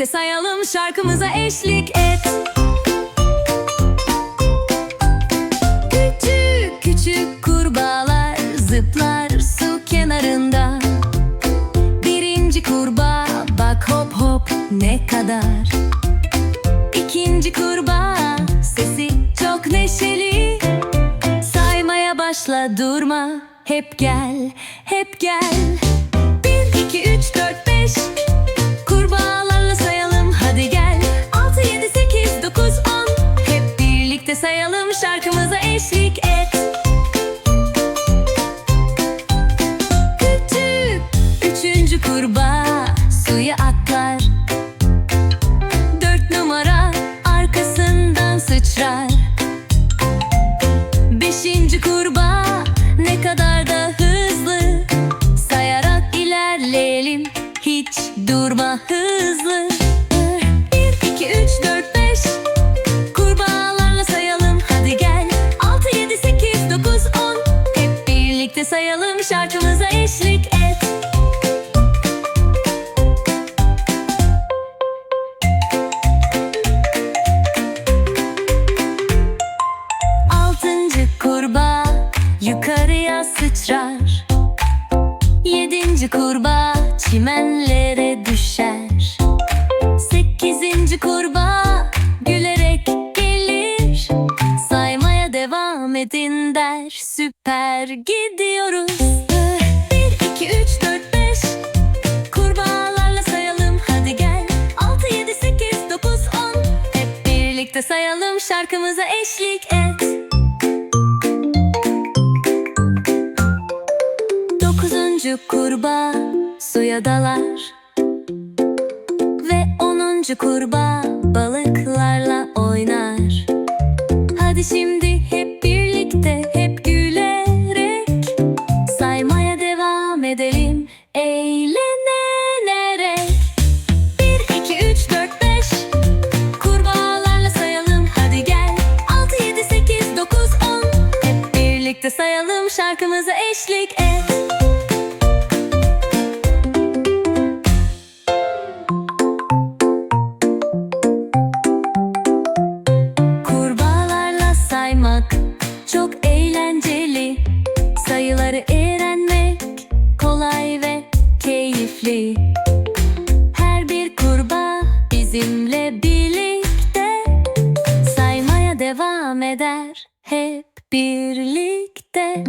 Birlikte sayalım şarkımıza eşlik et. Küçük küçük kurbağalar zıplar su kenarında. Birinci kurbağa bak hop hop ne kadar. İkinci kurbağa sesi çok neşeli. Saymaya başla durma hep gel hep gel. Durma hızlı. Bir, iki, üç, dört, beş. Kurbağalarla sayalım hadi gel. Altı, yedi, sekiz, dokuz, on. Hep birlikte sayalım şarkımıza eşlik et. Altıncı kurbağa yukarıya sıçrar. Yedinci kurbağa çimenlere düşer. Sekizinci kurbağa gülerek gelir. Saymaya devam edin der. Süper gidiyoruz. Bir, iki, üç, dört, beş. Kurbağalarla sayalım. Hadi gel. Altı, yedi, sekiz, dokuz, on. Hep birlikte sayalım. Şarkımıza eşlik et. Dokuzuncu kurbağa suya dalar. Ve onuncu kurbağa balıklarla oynar. Hadi şimdi hep birlikte hep gülerek Saymaya devam edelim eğlenerek. Bir, iki, üç, dört, beş. Kurbağalarla sayalım hadi gel. Altı, yedi, sekiz, dokuz, on. Hep birlikte sayalım şarkımıza eşlik keyifli Her bir kurbağa bizimle birlikte Saymaya devam eder hep birlikte